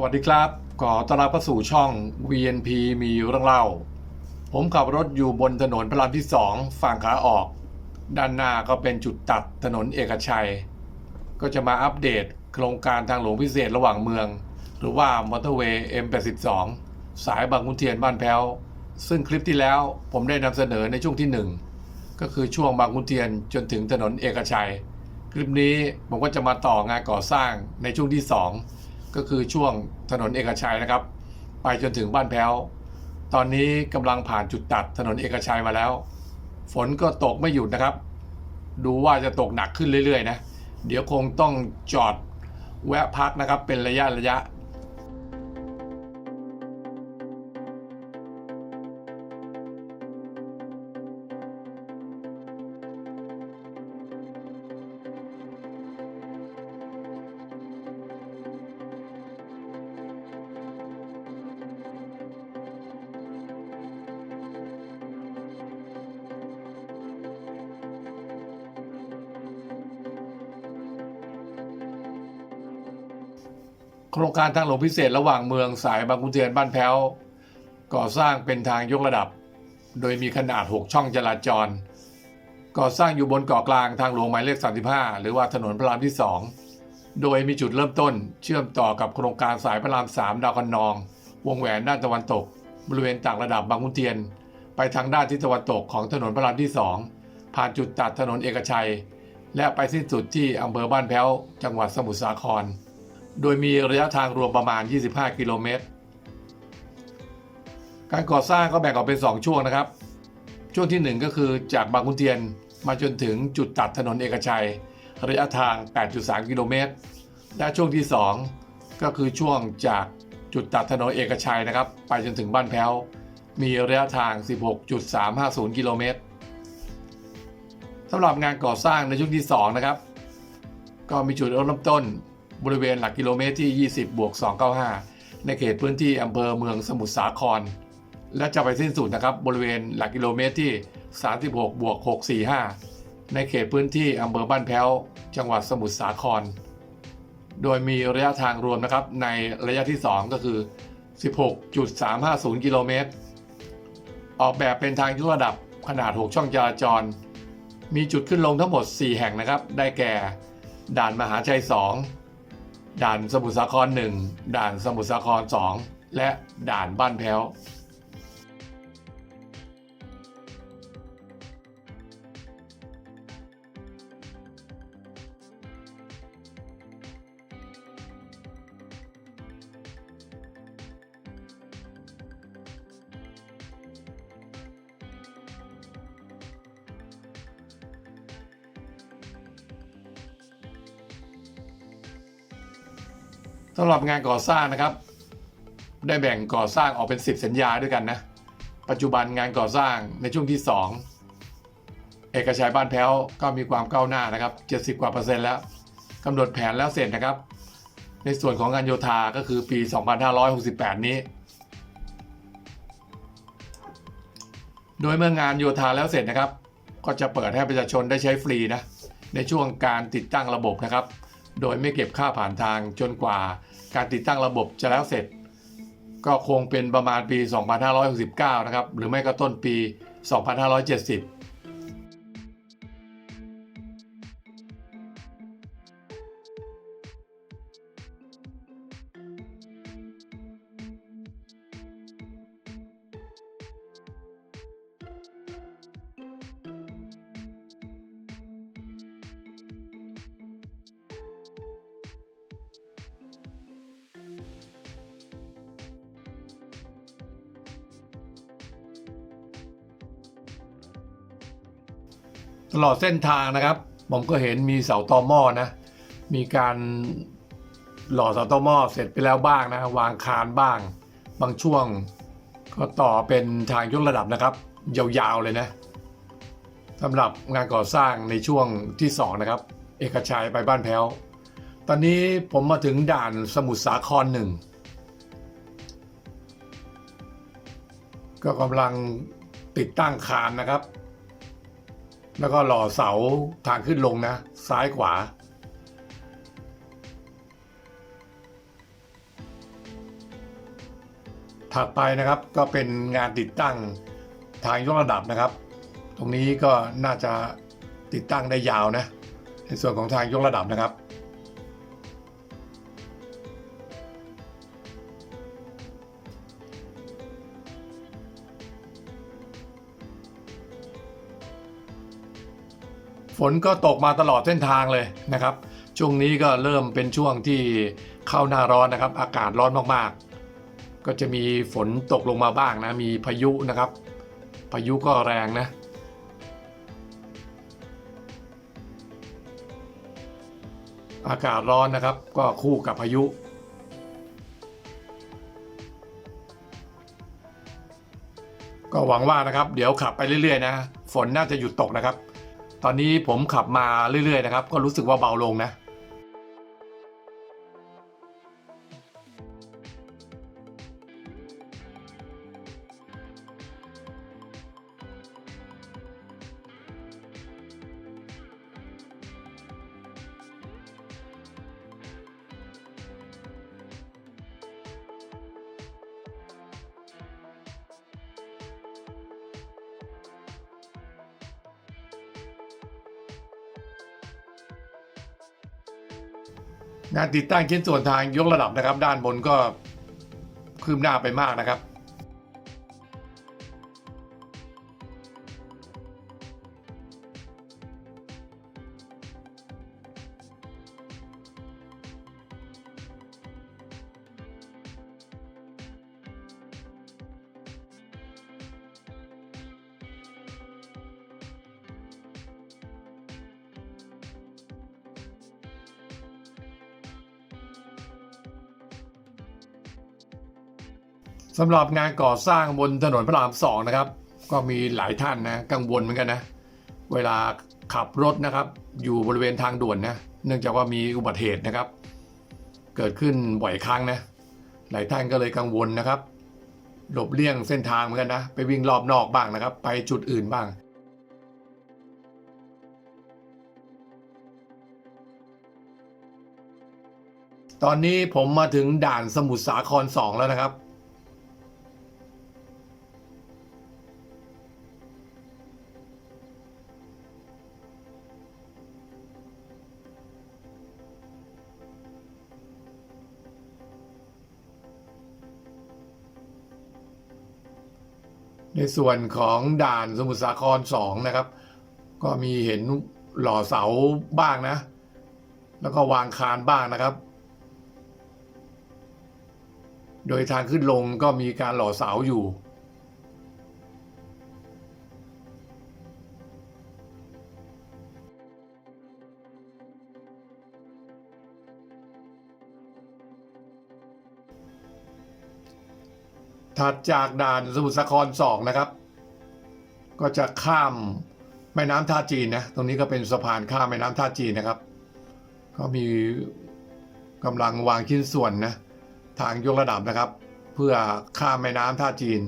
สวัสดีครับขอต้อนรับเข้าสู่ช่อง VNP มีเรื่องเล่า ผมขับรถอยู่บนถนนพระรามที่2ฝั่งขาออก ด้านหน้าก็เป็นจุดตัดถนนเอกชัย ก็จะมาอัปเดตโครงการทางหลวงพิเศษระหว่างเมือง หรือว่ามอเตอร์เวย์ M82 สายบางขุนเทียนบ้านแพ้ว ซึ่งคลิปที่แล้วผมได้นำเสนอในช่วงที่ 1 ก็คือช่วงบางขุนเทียนจนถึงถนนเอกชัย คลิปนี้ผมก็จะมาต่องานก่อสร้างในช่วงที่ 2 ก็คือช่วงถนนเอกชัยนะครับ ไปจนถึงบ้านแพ้ว ตอนนี้กำลังผ่านจุดตัดถนนเอกชัยมาแล้ว ฝนก็ตกไม่หยุดนะครับ ดูว่าจะตกหนักขึ้นเรื่อยๆนะ เดี๋ยวคงต้องจอดแวะพักนะครับเป็นระยะระยะ โครงการทางหลวงพิเศษระหว่างเมืองสายบางขุนเทียนบ้านแพ้ว ก่อสร้างเป็นทางยกระดับ โดยมีขนาด 6 ช่องจราจร ก่อสร้างอยู่บนเกาะกลางทางหลวงหมายเลข 35 หรือว่าถนนพระรามที่ 2 โดยมีจุดเริ่มต้นเชื่อมต่อกับโครงการสายพระราม 3 ดาวคะนอง วงแหวนด้านตะวันตก บริเวณต่างระดับบางขุนเทียน ไปทางด้านทิศตะวันตกของถนนพระรามที่ 2 ผ่านจุดตัดถนนเอกชัย และไปสิ้นสุดที่อำเภอบ้านแพ้ว จังหวัดสมุทรสาคร โดยมีระยะทางรวมประมาณ 25 กิโลเมตร การก่อสร้างก็แบ่งออกเป็น 2 ช่วงนะครับ ช่วงทีหนึ่1 ก็คือจากบางขุนเทียนมาจนถึงจุดตัดถนนเอกชัย ระยะทาง 8.3 กิโลเมตร และช่วงที่ 2 ก็คือช่วงจากจุดตัดถนนเอกชัยนะครับ ไปจนถึงบ้านแพ้ว มีระยะทาง 16.350 กิโลเมตรสำหรับงานก่อสร้างในช่วงที่ 2 นะครับ ก็มีจุดเริ่มต้น บริเวณหลักกิโลเมตรที่ 20 บวก 295 ในเขตพื้นที่อำเภอเมืองสมุทรสาคร และจะไปสิ้นสุดนะครับบริเวณหลักกิโลเมตรที่ 36 บวก 645 ในเขตพื้นที่อำเภอบ้านแพ้ว จังหวัดสมุทรสาคร โดยมีระยะทางรวมนะครับในระยะที่ 2 ก็คือ 16.350 กิโลเมตร ออกแบบเป็นทางยกระดับขนาด 6 ช่องจราจร มีจุดขึ้นลงทั้งหมด 4 แห่งนะครับ ได้แก่ ด่านมหาชัย 2 ด่านสมุทรสาครหนึ่งด่านสมุทรสาครสองและด่านบ้านแพ้ว สำหรับงานก่อสร้างนะครับ ได้แบ่งก่อสร้างออกเป็น 10 สัญญาด้วยกันนะ ปัจจุบันงานก่อสร้างในช่วงที่ 2 เอกชัยบ้านแพ้วก็มีความก้าวหน้านะครับ 70 กว่าเปอร์เซ็นต์แล้วกำหนดแผนแล้วเสร็จนะครับ ในส่วนของงานโยธาก็คือปี 2568 นี้ โดยเมื่องานโยธาแล้วเสร็จนะครับ ก็จะเปิดให้ประชาชนได้ใช้ฟรีนะในช่วงการติดตั้งระบบนะครับ โดยไม่เก็บค่าผ่านทางจนกว่า การติดตั้งระบบจะแล้วเสร็จ ก็คงเป็นประมาณปี 2569 นะครับ หรือไม่ก็ต้นปี 2570 ตลอดเส้นทางนะครับ ผมก็เห็นมีเสาตอหม้อนะ มีการหล่อเสาตอหม้อเสร็จไปแล้วบ้างนะ วางคานบ้าง บางช่วงก็ต่อเป็นทางยกระดับนะครับ ยาวๆเลยนะสำหรับงานก่อสร้างในช่วงที่สองนะครับ เอกชัยไปบ้านแพ้ว ตอนนี้ผมมาถึงด่านสมุทรสาครหนึ่งก็กำลังติดตั้งคานนะครับ แล้วก็หล่อเสาทางขึ้นลงนะ ซ้ายขวา ถัดไปนะครับก็เป็นงานติดตั้งทางยกระดับนะครับ ตรงนี้ก็น่าจะติดตั้งได้ยาวนะ ในส่วนของทางยกระดับนะครับ ฝนก็ตกมาตลอดเส้นทางเลยนะครับ ช่วงนี้ก็เริ่มเป็นช่วงที่เข้าหน้าร้อนนะครับ อากาศร้อนมากๆ ก็จะมีฝนตกลงมาบ้างนะ มีพายุนะครับ พายุก็แรงนะอากาศร้อนนะครับก็คู่กับพายุ ก็หวังว่านะครับ เดี๋ยวขับไปเรื่อยๆนะ ฝนน่าจะหยุดตกนะครับ ตอนนี้ผมขับมาเรื่อยๆนะครับ ก็รู้สึกว่าเบาลงนะ งานติดตั้งชิ้นส่วนทางยกระดับนะครับ ด้านบนก็คืบหน้าไปมากนะครับ สำหรับงานก่อสร้างบนถนนพระรามสองนะครับ ก็มีหลายท่านนะกังวลเหมือนกันนะ เวลาขับรถนะครับ อยู่บริเวณทางด่วนนะเนื่องจากว่ามีอุบัติเหตุนะครับ เกิดขึ้นบ่อยครั้งนะ หลายท่านก็เลยกังวลนะครับ หลบเลี่ยงเส้นทางเหมือนกันนะไปวิ่งรอบนอกบ้างนะครับ ไปจุดอื่นบ้างตอนนี้ผมมาถึงด่านสมุทรสาครสองแล้วนะครับ ในส่วนของด่านสมุทรสาครสองนะครับ ก็มีเห็นหล่อเสาบ้างนะ แล้วก็วางคานบ้างนะครับ โดยทางขึ้นลงก็มีการหล่อเสาอยู่ ถัดจากด่านสมุทรสาครสองนะครับ ก็จะข้ามแม่น้ำท่าจีนนะ ตรงนี้ก็เป็นสะพานข้ามแม่น้ำท่าจีนนะครับ ก็มีกำลังวางชิ้นส่วนนะทางยกระดับนะครับ เพื่อข้ามแม่น้ำท่าจีน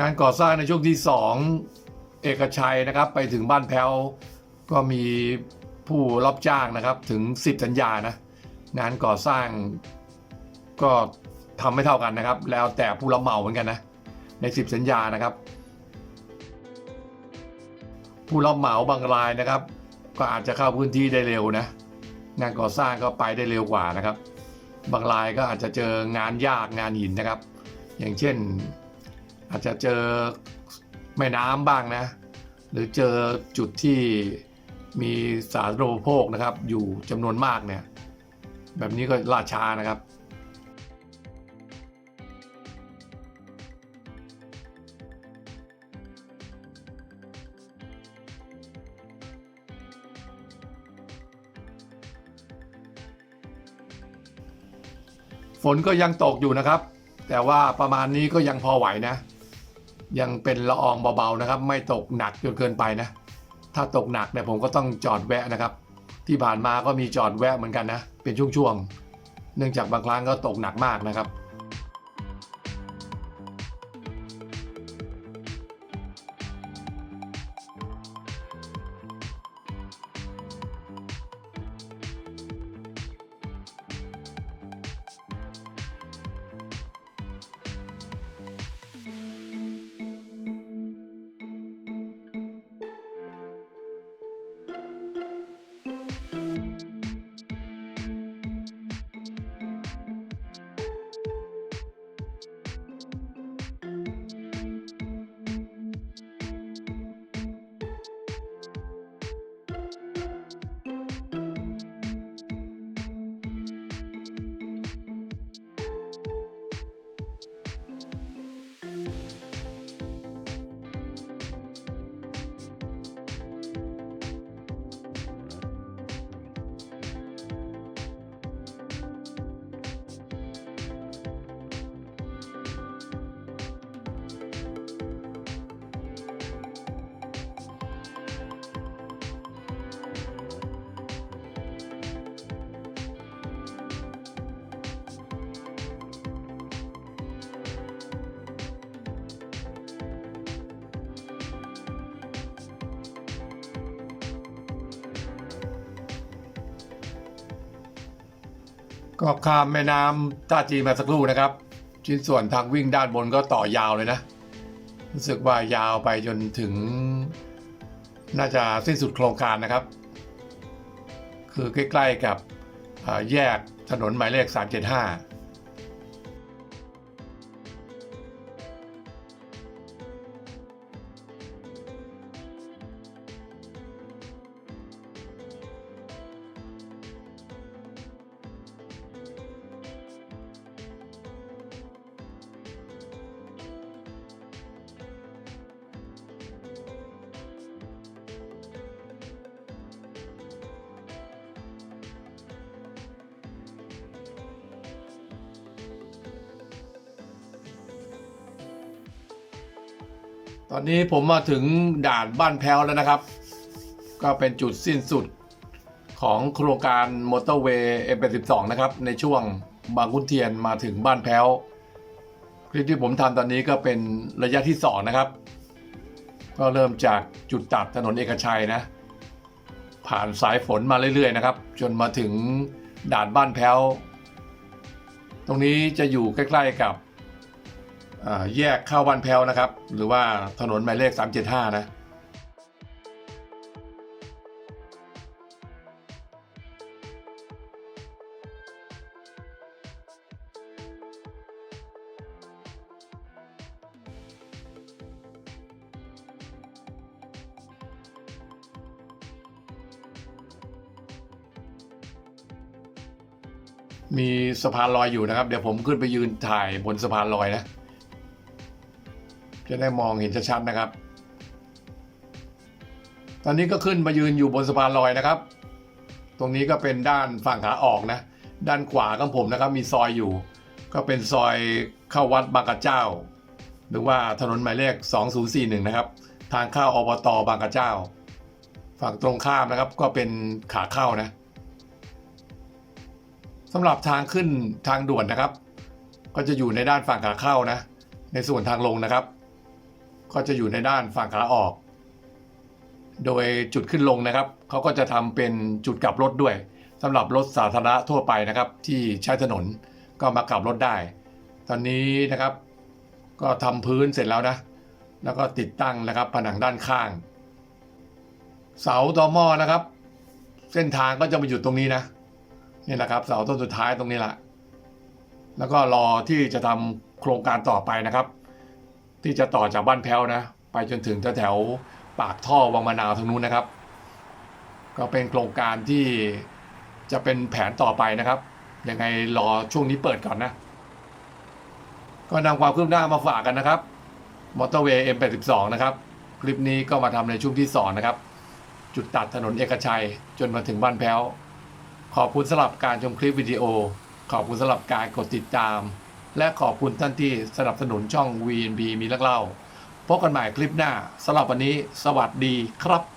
งานก่อสร้างในช่วงที่ 2 เอกชัยนะครับ ไปถึงบ้านแพ้วก็มีผู้รับจ้างนะครับถึง 10 สัญญานะ งานก่อสร้างก็ทำไม่เท่ากันนะครับ แล้วแต่ผู้รับเหมาเหมือนกันนะใน 10 สัญญานะครับ ผู้รับเหมาบางรายนะครับ ก็อาจจะเข้าพื้นที่ได้เร็วนะ งานก่อสร้างก็ไปได้เร็วกว่านะครับ บางรายก็อาจจะเจองานยากงานหินนะครับ อย่างเช่น อาจจะเจอแม่น้ำบ้างนะ หรือเจอจุดที่มีสาธารณูปโภคนะครับ อยู่จำนวนมากเนี่ย แบบนี้ก็ล่าช้านะครับฝนก็ยังตกอยู่นะครับ แต่ว่าประมาณนี้ก็ยังพอไหวนะ ยังเป็นละอองเบาๆนะครับ ไม่ตกหนักจนเกินไปนะ ถ้าตกหนักเนี่ยผมก็ต้องจอดแวะนะครับ ที่ผ่านมาก็มีจอดแวะเหมือนกันนะ เป็นช่วงๆ เนื่องจากบางครั้งก็ตกหนักมากนะครับ ก็ข้ามแม่น้ำท่าจีนมาสักครู่นะครับ ชิ้นส่วนทางวิ่งด้านบนก็ต่อยาวเลยนะ รู้สึกว่ายาวไปจนถึง น่าจะสิ้นสุดโครงการนะครับ คือใกล้ ๆกับแยกถนนหมายเลข 375 ตอนนี้ผมมาถึงด่านบ้านแพ้วแล้วนะครับ ก็เป็นจุดสิ้นสุดของโครงการมอเตอร์เวย์ M82 นะครับ ในช่วงบางขุนเทียนมาถึงบ้านแพ้ว คลิปที่ผมทำตอนนี้ก็เป็นระยะที่ 2 นะครับ ก็เริ่มจากจุดตัดถนนเอกชัยนะ ผ่านสายฝนมาเรื่อยๆนะครับ จนมาถึงด่านบ้านแพ้ว ตรงนี้จะอยู่ใกล้ ๆกับ แยกเข้าบ้านแพ้วนะครับ หรือว่าถนนหมายเลข 375 นะมีสะพานลอยอยู่นะครับ เดี๋ยวผมขึ้นไปยืนถ่ายบนสะพานลอยนะ จะได้มองเห็นชัดๆนะครับ ตอนนี้ก็ขึ้นมายืนอยู่บนสะพานลอยนะครับ ตรงนี้ก็เป็นด้านฝั่งขาออกนะ ด้านขวาของผมนะครับ มีซอยอยู่ ก็เป็นซอยเข้าวัดบางกระเจ้า หรือว่าถนนหมายเลข 2041 นะครับ ทางเข้าอบตบางกระเจ้า ฝั่งตรงข้ามนะครับ ก็เป็นขาเข้านะสำหรับทางขึ้นทางด่วนนะครับ ก็จะอยู่ในด้านฝั่งขาเข้านะ ในส่วนทางลงนะครับ ก็จะอยู่ในด้านฝั่งขาออก โดยจุดขึ้นลงนะครับเขาก็จะทำเป็นจุดกลับรถด้วยสำหรับรถสาธารณะทั่วไปนะครับ ที่ใช้ถนนก็มากลับรถได้ ตอนนี้นะครับ ก็ทำพื้นเสร็จแล้วนะ แล้วก็ติดตั้งนะครับผนังด้านข้าง เสาตอหม้อนะครับ เส้นทางก็จะมาอยู่ตรงนี้นะนี่แหละครับเสาต้นสุดท้ายตรงนี้แหละแล้วก็รอที่จะทำโครงการต่อไปนะครับ ที่จะต่อจากบ้านแพ้วนะ ไปจนถึงแถวปากท่อวังมะนาวทางนู้นนะครับ ก็เป็นโครงการที่จะเป็นแผนต่อไปนะครับยังไงรอช่วงนี้เปิดก่อนนะ ก็นำความคืบหน้ามาฝากกันนะครับมอเตอร์เวย์ M82 นะครับ คลิปนี้ก็มาทำในช่วงที่สองนะครับ จุดตัดถนนเอกชัยจนมาถึงบ้านแพ้ว ขอบคุณสำหรับการชมคลิปวิดีโอ ขอบคุณสำหรับการกดติดตาม และขอบคุณท่านที่สนับสนุนช่อง VNB มีเล่า พบกันใหม่คลิปหน้าสำหรับวันนี้ สวัสดีครับ